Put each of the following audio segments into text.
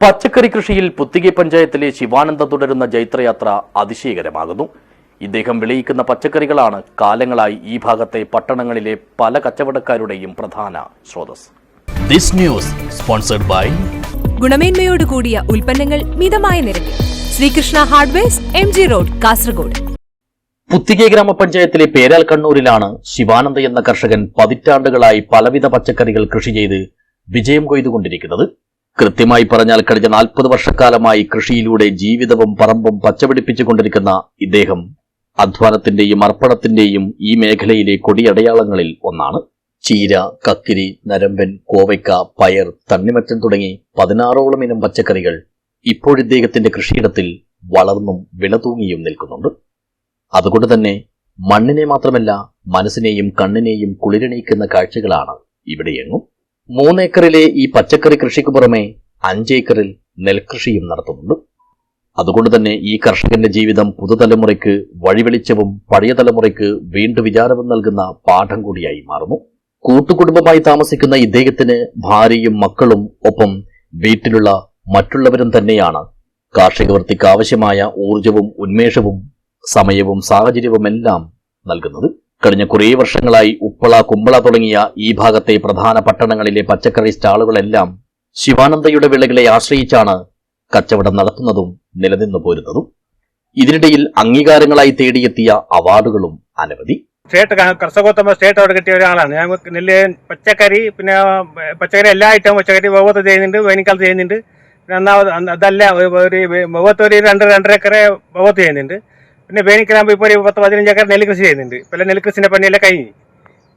പച്ചക്കറി കൃഷിയിൽ പുത്തികെ പഞ്ചായത്തിലെ ശിവാനന്ദ തുടരുന്ന ജൈത്രയാത്ര അതിശയകരമാകുന്നു. ഇദ്ദേഹം വിളയിക്കുന്ന പച്ചക്കറികളാണ് കാലങ്ങളായി ഈ ഭാഗത്തെ പട്ടണങ്ങളിലെ പല കച്ചവടക്കാരുടെയും പ്രധാന സ്രോതസ് ദിസ് ന്യൂസ് സ്പോൺസർഡ് ബൈ ഗുണമേന്മയോട് കൂടിയ ഉൽപ്പന്നങ്ങൾ മിതമായ നിരക്കിൽ. Sreekrishna hardwares M G road Kasaragod. Puthige ഗ്രാമപഞ്ചായത്തിലെ പേരാൽ കണ്ണൂരിലാണ് ശിവാനന്ദ എന്ന കർഷകൻ പതിറ്റാണ്ടുകളായി പലവിധ പച്ചക്കറികൾ കൃഷി ചെയ്ത് വിജയം കൊയ്തുകൊണ്ടിരിക്കുന്നത്. കൃത്യമായി പറഞ്ഞാൽ കഴിഞ്ഞ നാൽപ്പത് വർഷക്കാലമായി കൃഷിയിലൂടെ ജീവിതവും പറമ്പും പച്ചപിടിപ്പിച്ചുകൊണ്ടിരിക്കുന്ന ഇദ്ദേഹം അധ്വാനത്തിന്റെയും അർപ്പണത്തിന്റെയും ഈ മേഖലയിലെ കൊടിയടയാളങ്ങളിൽ ഒന്നാണ്. ചീര കക്കിരി നരമ്പൻ കോവയ്ക്ക പയർ തണ്ണിമത്തൻ തുടങ്ങി പതിനാറോളം ഇനം പച്ചക്കറികൾ ഇപ്പോഴിദ്ദേഹത്തിന്റെ കൃഷിയിടത്തിൽ വളർന്നും വിളതൂങ്ങിയും നിൽക്കുന്നുണ്ട്. അതുകൊണ്ട് തന്നെ മണ്ണിനെ മാത്രമല്ല മനസ്സിനെയും കണ്ണിനെയും കുളിരണയിക്കുന്ന കാഴ്ചകളാണ് ഇവിടെയെങ്ങും മൂന്നേക്കറിലെ ഈ പച്ചക്കറി കൃഷിക്ക് പുറമെ അഞ്ചേക്കറിൽ നെൽകൃഷിയും നടത്തുന്നുണ്ട്. അതുകൊണ്ട് തന്നെ ഈ കർഷകന്റെ ജീവിതം പുതുതലമുറയ്ക്ക് വഴിവെളിച്ചവും പഴയ തലമുറയ്ക്ക് വീണ്ടും വിചാരവും നൽകുന്ന പാഠം കൂടിയായി മാറുന്നു. കൂട്ടുകുടുംബമായി താമസിക്കുന്ന ഇദ്ദേഹത്തിന് ഭാര്യയും മക്കളും ഒപ്പം വീട്ടിലുള്ള മറ്റുള്ളവരും തന്നെയാണ് കാർഷിക വൃത്തിക്ക് ആവശ്യമായ ഊർജവും ഉന്മേഷവും സമയവും സാഹചര്യവുമെല്ലാം നൽകുന്നത്. കഴിഞ്ഞ കുറേ വർഷങ്ങളായി ഉപ്പള കുമ്പള തുടങ്ങിയ ഈ ഭാഗത്തെ പ്രധാന പട്ടണങ്ങളിലെ പച്ചക്കറി സ്റ്റാളുകളെല്ലാം ശിവാനന്ദയുടെ വിളകളെ ആശ്രയിച്ചാണ് കച്ചവടം നടത്തുന്നതും നിലനിന്നു പോരുന്നതും. ഇതിനിടയിൽ അംഗീകാരങ്ങളായി തേടിയെത്തിയ അവാർഡുകളും അനവധി. സ്റ്റേറ്റ് കർഷകോത്തമ സ്റ്റേറ്റ് അവിടെ കിട്ടിയ ഒരാളാണ്. ഞാൻ നെല്ല് പച്ചക്കറി പിന്നെ പച്ചക്കറി എല്ലാ ഐറ്റവും പച്ചക്കറി വവത്ത് ചെയ്യുന്നുണ്ട് വേനൽക്കാലത്ത് ചെയ്യുന്നുണ്ട്. പിന്നെ അതല്ല ഒരു വവത്ത് ഒരു രണ്ട് രണ്ടര ഏക്കറെ വകുപ്പ് ചെയ്യുന്നുണ്ട്. പിന്നെ വേനൽക്കാലാകുമ്പോൾ ഇപ്പോൾ ഒരു പത്ത് പതിനഞ്ച് ഏക്കർ കൃഷി ചെയ്യുന്നുണ്ട്. നെൽകൃഷിന്റെ നെല്ല് പണിയെല്ലാം കഴിഞ്ഞു.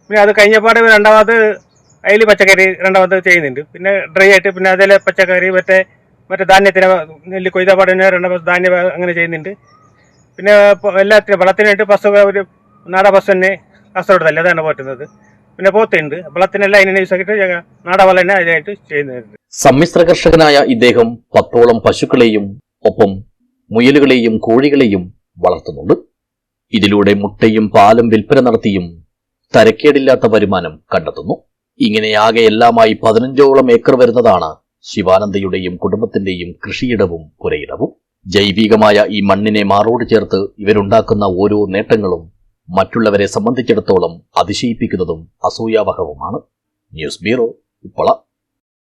പിന്നെ അത് കഴിഞ്ഞപാട് രണ്ടാമത് അതിൽ പച്ചക്കറി രണ്ടാമത് ചെയ്യുന്നുണ്ട്. പിന്നെ ഡ്രൈ ആയിട്ട് പിന്നെ അതിലെ പച്ചക്കറി മറ്റേ മറ്റേ ധാന്യത്തിന് നെല്ല് കൊയ്തപാട് തന്നെ രണ്ടാമത് ധാന്യം അങ്ങനെ ചെയ്യുന്നുണ്ട്. പിന്നെ ഇപ്പൊ എല്ലാത്തിനും വളത്തിനായിട്ട് പശു ഒരു നാട പശു തന്നെ കാസർഗോഡ് തന്നെ അതാണ് പറ്റുന്നത്. പിന്നെ പോത്തുണ്ട്. വെള്ളത്തിനെല്ലാം അതിനെ യൂസ് ആക്കിയിട്ട് ഞങ്ങൾ നാട വല തന്നെ അതിനായിട്ട് ചെയ്യുന്നുണ്ട്. സമ്മിശ്ര കർഷകനായ ഇദ്ദേഹം പത്തോളം പശുക്കളെയും ഒപ്പം മുയലുകളെയും കോഴികളെയും വളർത്തുന്നുണ്ട്. ഇതിലൂടെ മുട്ടയും പാലും വിൽപ്പന നടത്തിയും തരക്കേടില്ലാത്ത വരുമാനം കണ്ടെത്തുന്നു. ഇങ്ങനെ ആകെ എല്ലാമായി പതിനഞ്ചോളം ഏക്കർ വരുന്നതാണ് ശിവാനന്ദയുടെയും കുടുംബത്തിന്റെയും കൃഷിയിടവും പുരയിടവും. ജൈവികമായ ഈ മണ്ണിനെ മാറോട് ചേർത്ത് ഇവരുണ്ടാക്കുന്ന ഓരോ നേട്ടങ്ങളും മറ്റുള്ളവരെ സംബന്ധിച്ചിടത്തോളം അതിശയിപ്പിക്കുന്നതും അസൂയാവഹവുമാണ്. News bureau Uppala.